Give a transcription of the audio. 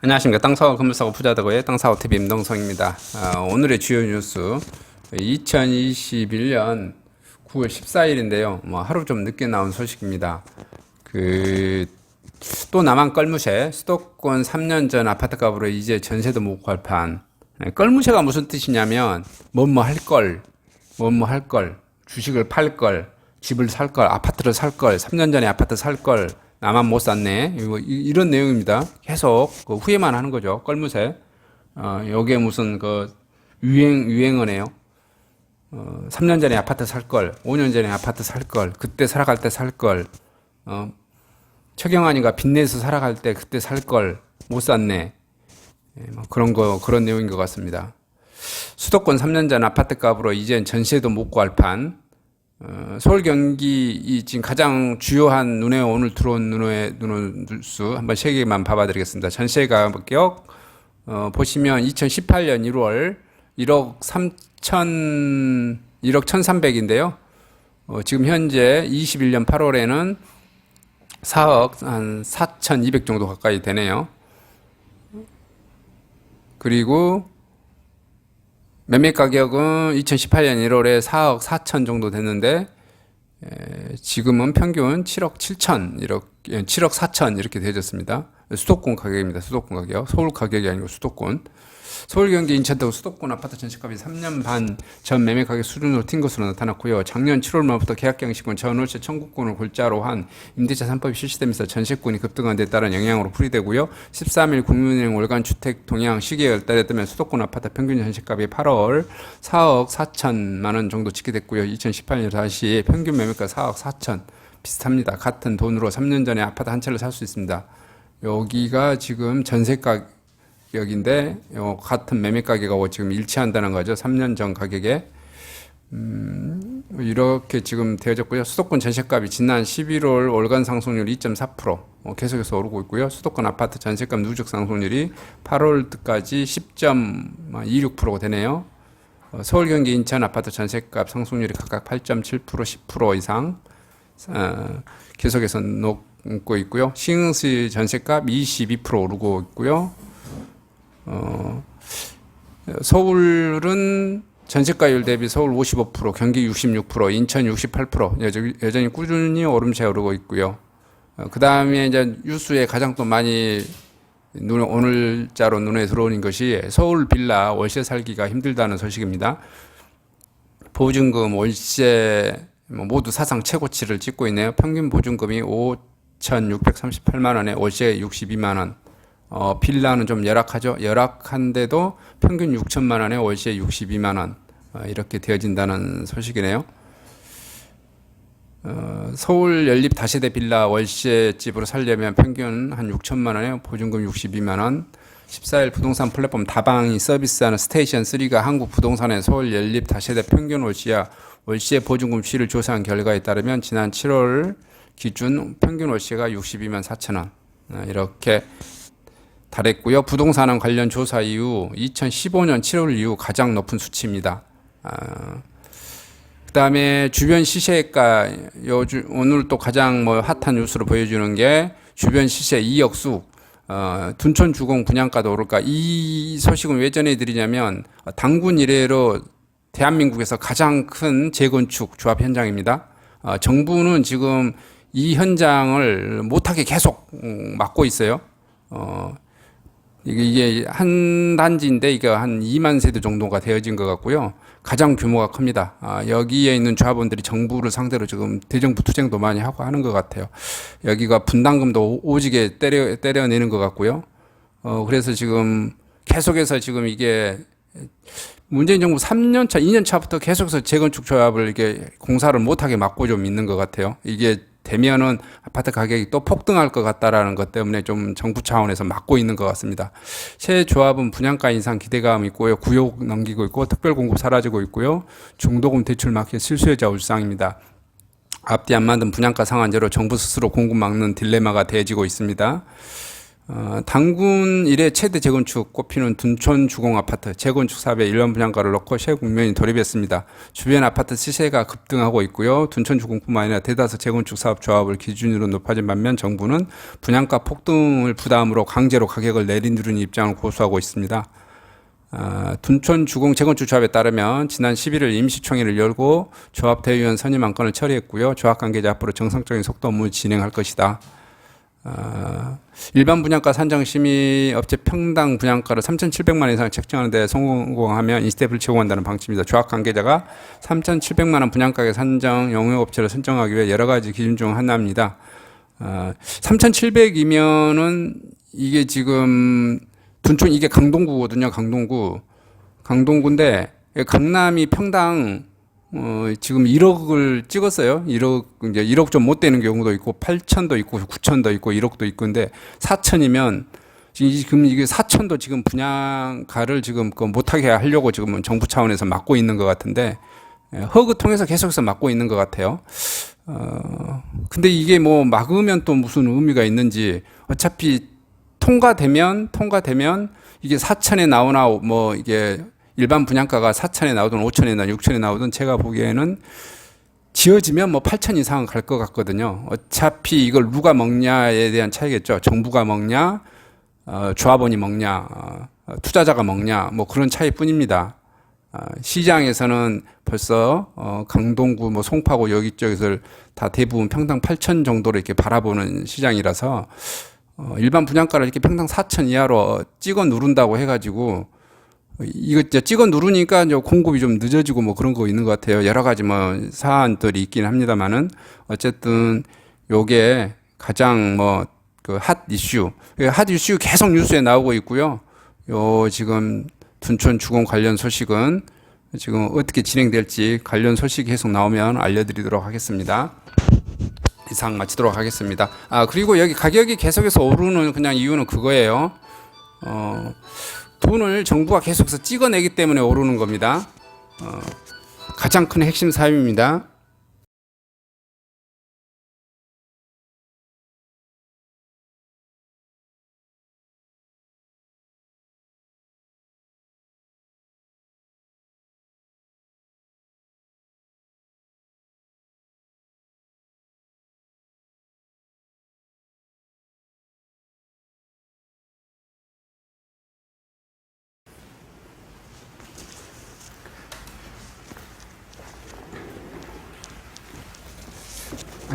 안녕하십니까 땅사고 건물사고 부자되고의 땅사고 TV 임동성입니다. 아, 오늘의 주요 뉴스 2021년 9월 14일인데요. 뭐 하루 좀 늦게 나온 소식입니다. 그 또 남한 껄무새 수도권 3년 전 아파트 값으로 이제 전세도 못갈 판. 네, 껄무새가 무슨 뜻이냐면 뭐뭐 할 걸, 뭐뭐 할 걸, 주식을 팔 걸, 집을 살 걸, 아파트를 살 걸, 3년 전에 아파트 살 걸, 나만 못 샀네. 이런 내용입니다. 계속 그 후회만 하는 거죠. 껄무새. 어, 요게 무슨 그 유행 유행어네요. 어, 3년 전에 아파트 살 걸, 5년 전에 아파트 살 걸, 그때 살아갈 때 살 걸, 어, 최경환이가 빚내서 살아갈 때 그때 살 걸 못 샀네. 예, 뭐 그런 거 그런 내용인 것 같습니다. 수도권 3년 전 아파트 값으로 이젠 전세도 못 구할 판. 어, 서울 경기 이 지금 가장 주요한 눈에 오늘 들어온 눈에 눈에 뉴스 한번 세 개만 봐봐드리겠습니다. 전세 가격 어, 보시면 2018년 1월 1억 3천 1억 1,300인데요. 어, 지금 현재 21년 8월에는 4억 한 4,200 정도 가까이 되네요. 그리고 매매 가격은 2018년 1월에 4억 4천 정도 됐는데 에, 지금은 평균 7억 7천 1억 7억 4천 이렇게 되어졌습니다. 수도권 가격입니다. 수도권 가격. 서울 가격이 아니고 수도권. 서울, 경기, 인천 등 수도권 아파트 전세값이 3년 반 전 매매 가격 수준으로 튄 것으로 나타났고요. 작년 7월 말부터 계약갱신권, 전월세 청구권을 골자로 한 임대차 3법이 실시되면서 전세권이 급등한 데 따른 영향으로 풀이되고요. 13일 국민은행 월간 주택 동향 시계에 따르면 수도권 아파트 평균 전세값이 8월 4억 4천만 원 정도 집계됐고요. 2018년 다시 평균 매매가 4억 4천 비슷합니다. 같은 돈으로 3년 전에 아파트 한 채를 살 수 있습니다. 여기가 지금 전세 가격인데 요 같은 매매 가격하고 지금 일치한다는 거죠. 3년 전 가격에 음, 이렇게 지금 되어졌고요. 수도권 전세값이 지난 11월 월간 상승률 2.4% 어, 계속해서 오르고 있고요. 수도권 아파트 전세값 누적 상승률이 8월까지 10.26%가 되네요. 어, 서울, 경기, 인천 아파트 전세값 상승률이 각각 8.7%, 10% 이상 어, 계속해서 높고 있고요. 시흥시 전세값 22% 오르고 있고요. 어, 서울은 전세가율 대비 서울 55%, 경기 66%, 인천 68% 여전히, 여전히 꾸준히 오름세 오르고 있고요. 그 다음에 이제 뉴스에 가장 또 많이 눈에 오늘자로 눈에 들어오는 것이 서울 빌라 월세 살기가 힘들다는 소식입니다. 보증금, 월세 뭐 모두 사상 최고치를 찍고 있네요. 평균 보증금이 5,638만 원에 월세 62만 원. 어, 빌라는 좀 열악하죠. 열악한데도 평균 6천만 원에 월세 62만 원. 어, 이렇게 되어진다는 소식이네요. 어, 서울 연립 다세대 빌라 월세 집으로 살려면 평균 한 6천만 원에 보증금 62만 원. 14일 부동산 플랫폼 다방이 서비스하는 스테이션 3가 한국 부동산의 서울 연립 다세대 평균 월세와 월세 보증금 시를 조사한 결과에 따르면 지난 7월 기준 평균 월세가 62만 4천 원. 어, 이렇게 달했고요. 부동산은 관련 조사 이후 2015년 7월 이후 가장 높은 수치입니다. 아, 그다음에 주변 시세가 요즘 오늘 또 가장 뭐 핫한 뉴스로 보여주는 게 주변 시세 2억 수 어, 둔촌 주공 분양가도 오를까 이 소식은 왜 전해드리냐면 당군 이래로 대한민국에서 가장 큰 재건축 조합 현장입니다. 어, 정부는 지금 이 현장을 못하게 계속 음, 막고 있어요. 어, 이게, 이게 한 단지인데 이게 한 2만 세대 정도가 되어진 것 같고요. 가장 규모가 큽니다. 아, 여기에 있는 조합원들이 정부를 상대로 지금 대정부 투쟁도 많이 하고 하는 것 같아요. 여기가 분담금도 오- 오지게 때려, 때려내는 것 같고요. 어, 그래서 지금 계속해서 지금 이게 문재인 정부 3년 차, 2년 차부터 계속해서 재건축 조합을 이렇게 공사를 못하게 막고 좀 있는 것 같아요. 이게 되면은 아파트 가격이 또 폭등할 것 같다라는 것 때문에 좀 정부 차원에서 막고 있는 것 같습니다. 새 조합은 분양가 인상 기대감 있고요. 구역 넘기고 있고 특별 공급 사라지고 있고요. 중도금 대출 마켓 실수요자 울상입니다. 앞뒤 안 맞는 분양가 상한제로 정부 스스로 공급 막는 딜레마가 대해지고 있습니다. 어, 당군 일의 최대 재건축 꼽히는 둔촌 주공 아파트 재건축 사업에 일반 분양가를 넣고 새 국면이 돌입했습니다. 주변 아파트 시세가 급등하고 있고요. 둔촌 주공뿐만 아니라 대다수 재건축 사업 조합을 기준으로 높아진 반면 정부는 분양가 폭등을 부담으로 강제로 가격을 내린다는 입장을 고수하고 있습니다. 아, 둔촌 주공 재건축 조합에 따르면 지난 11일 임시총회를 열고 조합 대의원 선임 안건을 처리했고요. 조합 관계자 앞으로 정상적인 속도 업무 진행할 것이다. 아, 일반 분양가 산정 심의 업체 평당 분양가를 3,700만 원 이상 책정하는 데 성공하면 인스텝을 제공한다는 방침입니다. 조합 관계자가 3,700만 원 분양가에 산정 영역 업체를 선정하기 위해 여러 가지 기준 중 하나입니다. 아, 3,700이면은 이게 지금 둔촌 이게 강동구거든요. 강동구. 강동구인데 강남이 평당 어, 지금 1억을 찍었어요. 1억, 이제 1억 좀 못 되는 경우도 있고, 8천도 있고, 9천도 있고, 1억도 있고, 근데 4천이면, 지금 이게 4천도 지금 분양가를 지금 그 못하게 하려고 지금 정부 차원에서 막고 있는 것 같은데, 예, 허그 통해서 계속해서 막고 있는 것 같아요. 어, 근데 이게 뭐 막으면 또 무슨 의미가 있는지, 어차피 통과되면, 통과되면, 이게 4천에 나오나, 뭐, 이게 일반 분양가가 4천에 나오든 5천에 나 6천에 나오든 제가 보기에는 지어지면 뭐 8천 이상은 갈 것 같거든요. 어차피 이걸 누가 먹냐에 대한 차이겠죠. 정부가 먹냐, 어, 조합원이 먹냐, 어, 투자자가 먹냐, 뭐 그런 차이뿐입니다. 어, 시장에서는 벌써 어, 강동구, 뭐 송파구 여기저기를 다 대부분 평당 8천 정도로 이렇게 바라보는 시장이라서 어, 일반 분양가를 이렇게 평당 4천 이하로 찍어 누른다고 해가지고 이거 찍어 누르니까 공급이 좀 늦어지고 뭐 그런 거 있는 것 같아요. 여러 가지 뭐 사안들이 있긴 합니다만은 어쨌든 요게 가장 뭐 그 핫 이슈, 핫 이슈 계속 뉴스에 나오고 있고요. 요 지금 둔촌 주공 관련 소식은 지금 어떻게 진행될지 관련 소식이 계속 나오면 알려드리도록 하겠습니다. 이상 마치도록 하겠습니다. 아 그리고 여기 가격이 계속해서 오르는 그냥 이유는 그거예요. 어. 돈을 정부가 계속해서 찍어내기 때문에 오르는 겁니다. 어, 가장 큰 핵심 사유입니다.